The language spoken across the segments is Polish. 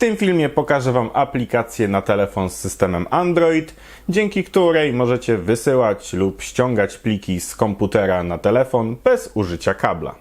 tym filmie pokażę Wam aplikację na telefon z systemem Android, dzięki której możecie wysyłać lub ściągać pliki z komputera na telefon bez użycia kabla.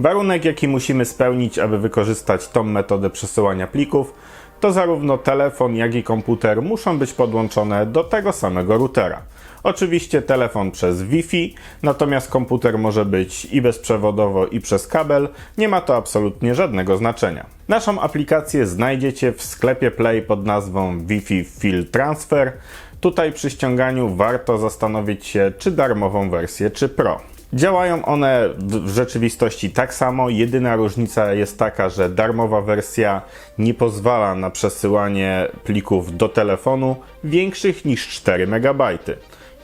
Warunek, jaki musimy spełnić, aby wykorzystać tą metodę przesyłania plików, to zarówno telefon, jak i komputer muszą być podłączone do tego samego routera. Oczywiście telefon przez Wi-Fi, natomiast komputer może być i bezprzewodowo, i przez kabel. Nie ma to absolutnie żadnego znaczenia. Naszą aplikację znajdziecie w sklepie Play pod nazwą Wi-Fi Fill Transfer. Tutaj przy ściąganiu warto zastanowić się, czy darmową wersję, czy Pro. Działają one w rzeczywistości tak samo, jedyna różnica jest taka, że darmowa wersja nie pozwala na przesyłanie plików do telefonu większych niż 4 MB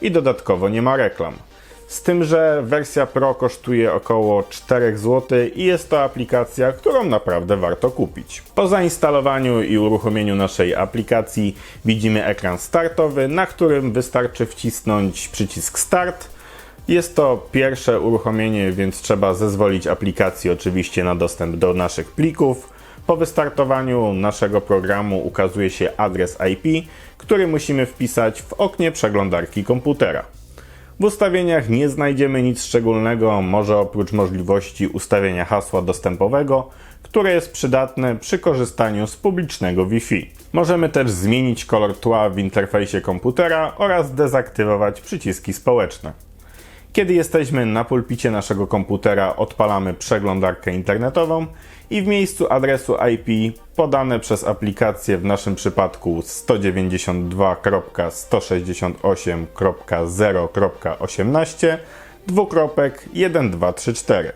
i dodatkowo nie ma reklam. Z tym, że wersja Pro kosztuje około 4 zł i jest to aplikacja, którą naprawdę warto kupić. Po zainstalowaniu i uruchomieniu naszej aplikacji widzimy ekran startowy, na którym wystarczy wcisnąć przycisk Start. Jest to pierwsze uruchomienie, więc trzeba zezwolić aplikacji oczywiście na dostęp do naszych plików. Po wystartowaniu naszego programu ukazuje się adres IP, który musimy wpisać w oknie przeglądarki komputera. W ustawieniach nie znajdziemy nic szczególnego, może oprócz możliwości ustawienia hasła dostępowego, które jest przydatne przy korzystaniu z publicznego Wi-Fi. Możemy też zmienić kolor tła w interfejsie komputera oraz dezaktywować przyciski społeczne. Kiedy jesteśmy na pulpicie naszego komputera, odpalamy przeglądarkę internetową i w miejscu adresu IP podane przez aplikację w naszym przypadku 192.168.0.18 dwukropek 1234.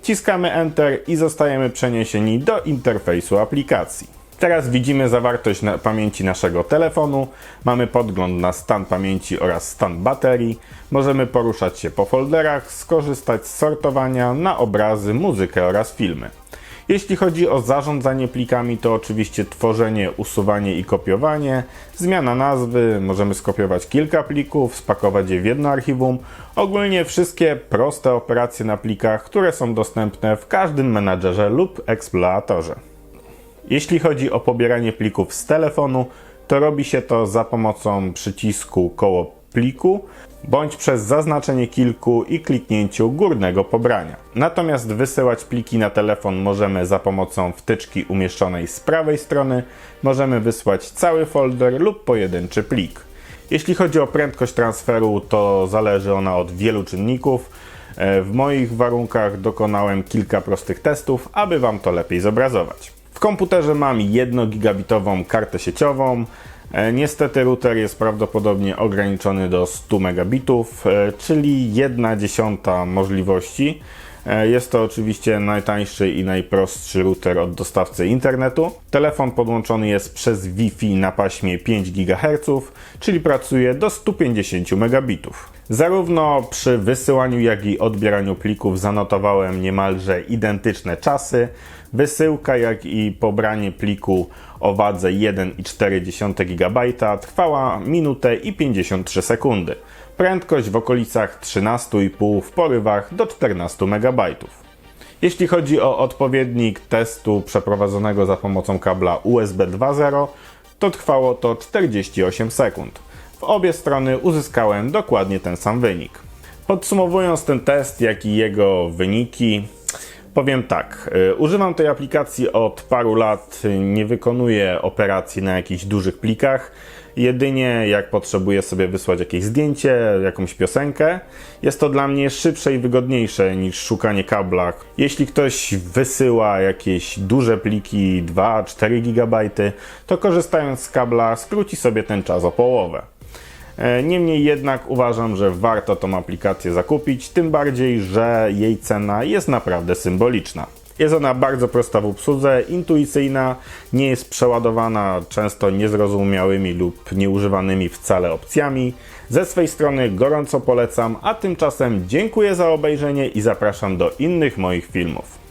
Wciskamy Enter i zostajemy przeniesieni do interfejsu aplikacji. Teraz widzimy zawartość na pamięci naszego telefonu, mamy podgląd na stan pamięci oraz stan baterii, możemy poruszać się po folderach, skorzystać z sortowania na obrazy, muzykę oraz filmy. Jeśli chodzi o zarządzanie plikami, to oczywiście tworzenie, usuwanie i kopiowanie, zmiana nazwy, możemy skopiować kilka plików, spakować je w jedno archiwum, ogólnie wszystkie proste operacje na plikach, które są dostępne w każdym menadżerze lub eksploratorze. Jeśli chodzi o pobieranie plików z telefonu, to robi się to za pomocą przycisku koło pliku bądź przez zaznaczenie kilku i kliknięciu górnego pobrania. Natomiast wysyłać pliki na telefon możemy za pomocą wtyczki umieszczonej z prawej strony. Możemy wysłać cały folder lub pojedynczy plik. Jeśli chodzi o prędkość transferu, to zależy ona od wielu czynników. E, W moich warunkach dokonałem kilka prostych testów, aby Wam to lepiej zobrazować. W komputerze mam 1 gigabitową kartę sieciową. E, Niestety router jest prawdopodobnie ograniczony do 100 megabitów, e, czyli 1 dziesiąta możliwości. E, Jest to oczywiście najtańszy i najprostszy router od dostawcy internetu. Telefon podłączony jest przez Wi-Fi na paśmie 5 GHz, czyli pracuje do 150 megabitów. Zarówno przy wysyłaniu, jak i odbieraniu plików zanotowałem niemalże identyczne czasy. Wysyłka, jak i pobranie pliku o wadze 1,4 GB trwała minutę i 53 sekundy. Prędkość w okolicach 13,5 w porywach do 14 MB. Jeśli chodzi o odpowiednik testu przeprowadzonego za pomocą kabla USB 2.0, to trwało to 48 sekund. W obie strony uzyskałem dokładnie ten sam wynik. Podsumowując ten test, jak i jego wyniki, powiem tak. y, Używam tej aplikacji od paru lat, nie wykonuję operacji na jakichś dużych plikach. Jedynie jak potrzebuję sobie wysłać jakieś zdjęcie, jakąś piosenkę, jest to dla mnie szybsze i wygodniejsze niż szukanie kabla. Jeśli ktoś wysyła jakieś duże pliki 2-4 GB, to korzystając z kabla skróci sobie ten czas o połowę. E, Niemniej jednak uważam, że warto tą aplikację zakupić, tym bardziej, że jej cena jest naprawdę symboliczna. Jest ona bardzo prosta w obsłudze, intuicyjna, nie jest przeładowana często niezrozumiałymi lub nieużywanymi wcale opcjami. Ze swej strony gorąco polecam, a tymczasem dziękuję za obejrzenie i zapraszam do innych moich filmów.